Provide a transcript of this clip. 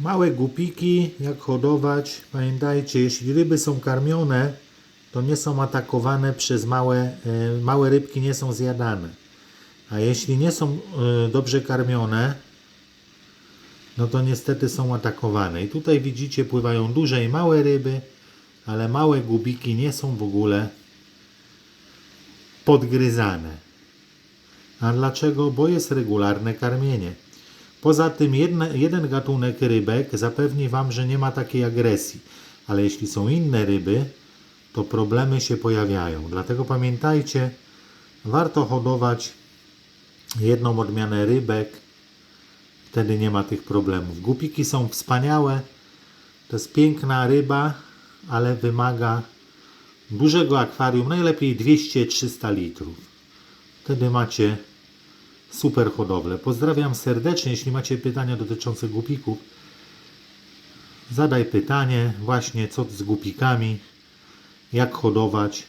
Małe głupiki, jak hodować, pamiętajcie, jeśli ryby są karmione, to nie są atakowane przez małe, e, małe rybki, nie są zjadane. A jeśli nie są e, dobrze karmione, no to niestety są atakowane. I tutaj widzicie, pływają duże i małe ryby, ale małe gubiki nie są w ogóle podgryzane. A dlaczego? Bo jest regularne karmienie. Poza tym jeden gatunek rybek zapewni Wam, że nie ma takiej agresji. Ale jeśli są inne ryby, to problemy się pojawiają. Dlatego pamiętajcie, warto hodować jedną odmianę rybek. Wtedy nie ma tych problemów. Głupiki są wspaniałe. To jest piękna ryba, ale wymaga dużego akwarium, najlepiej 200-300 litrów. Wtedy macie super hodowlę. Pozdrawiam serdecznie. Jeśli macie pytania dotyczące głupików, zadaj pytanie właśnie co z głupikami, jak hodować.